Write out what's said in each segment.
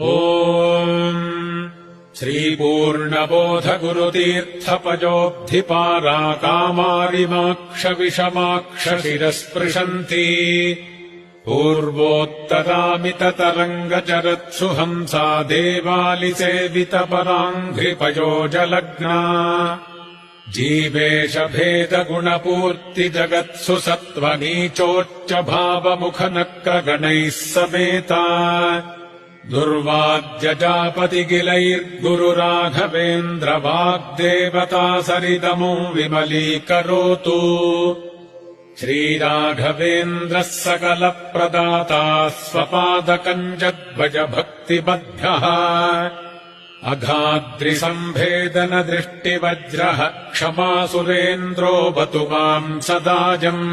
ॐ कामारिमाक्षविषमाक्षशिरस्पृशन्ति पूर्वोत्तरामिततरङ्गचरत्सु हंसा देवालिसेवितपराङ्घ्रिपयोजलग्ना। जीवेशभेदगुणपूर्तिजगत्सु सत्त्वनीचोच्च भावमुखनक्रगणैः समेता दुर्वाद्यजापतिगिलैर्गुरुराघवेन्द्रवाग्देवता सरिदमो विमलीकरोतु श्रीराघवेन्द्रः सकलप्रदाता स्वपादकञ्जध्वजभक्तिबद्धः अघाद्रिसम्भेदनदृष्टिवज्रः क्षमासुरेन्द्रो बतु माम् सदाजम्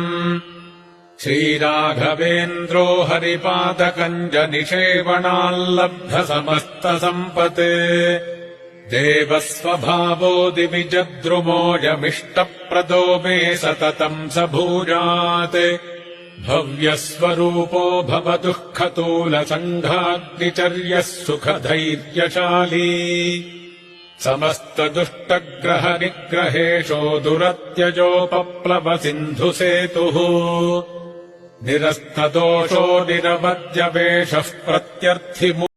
श्रीराघवेन्द्रो हरिपादकञ्जनिषेवणाल्लब्धसमस्तसम्पत्। देवस्वभावो दिविजद्रुमोऽयमिष्टप्रदो मे सततम् स भूयात्। भव्यस्वरूपो भवदुःखतूलसङ्घाग्निचर्यः सुखधैर्यशाली। समस्तदुष्टग्रहनिग्रहेशो दुरत्यजोपप्लव सिन्धुसेतुः निरस्तदोषो निरवद्यवेषः प्रत्यर्थिमु